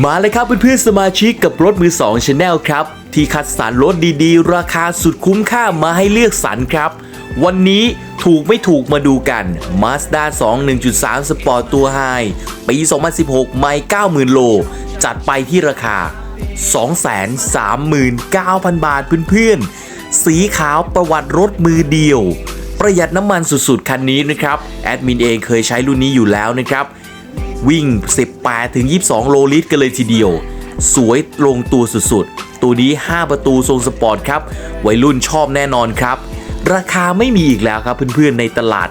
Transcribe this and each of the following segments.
มาเลยครับเพื่อนๆสมาชิกกับรถมือ2 Channel ครับ ที่คัดสรรรถดีๆ ราคาสุดคุ้มค่ามาให้เลือกสรรครับ วันนี้ถูกไม่ถูกมาดูกัน Mazda 2 1.3 Sport ตัว High ปี 2016 ไม่ 90,000 โล จัดไปที่ราคา 239,000 บาทเพื่อนๆ สีขาวประวัติรถมือเดียว ประหยัดน้ำมันสุดๆ คันนี้นะครับ แอดมินเองเคยใช้รุ่นนี้อยู่แล้วนะครับ วิ่ง 18 ถึง 22 โลลิตรกันเลยทีเดียว สวยลงตัวสุดๆ ตัวนี้ 5 ประตูทรงสปอร์ตครับ วัยรุ่นชอบแน่นอนครับ ราคาไม่มีอีกแล้วครับเพื่อนๆในตลาด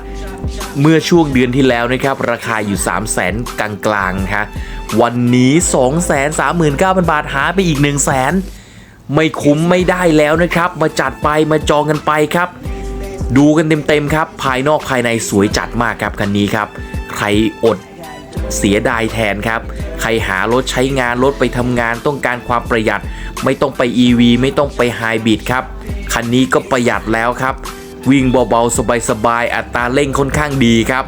เมื่อช่วงเดือนที่แล้วนะครับ ราคาอยู่ 3 0 0 0 0 0กลางๆครับวันนี้ 239,000 บาทหาไปอีก 1 0 0 0 0 0ไม่คุ้มไม่ได้แล้วนะครับ มาจัดไปมาจองกันไปครับ ดูกันเต็มๆครับ ภายนอกภายในสวยจัดมากครับคันนี้ครับ ใครอด เสียดายแทนครับ ใครหารถใช้งานรถไปทำงานต้องการความประหยัด ไม่ต้องไป EV ไม่ต้องไปไฮบริดครับ คันนี้ก็ประหยัดแล้วครับ วิ่งเบาๆ สบายๆ อัตราเร่งค่อนข้างดีครับ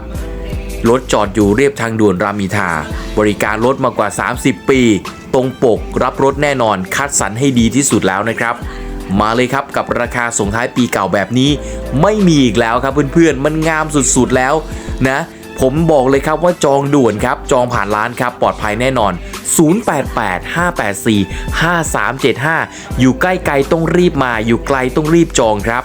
รถจอดอยู่เรียบทางด่วนรามอิทา บริการรถมากว่า 30 ปี ตรงปกรับรถแน่นอน คัดสรรให้ดีที่สุดแล้วนะครับมาเลยครับกับราคาส่งท้ายปีเก่าแบบนี้ ไม่มีอีกแล้วครับเพื่อนๆ มันงามสุดๆแล้วนะ ผมบอกเลยครับว่าจองด่วนครับ จองผ่านร้านครับ ปลอดภัยแน่นอน 088-584-5375 อยู่ใกล้ไกลต้องรีบมา อยู่ไกลต้องรีบจองครับ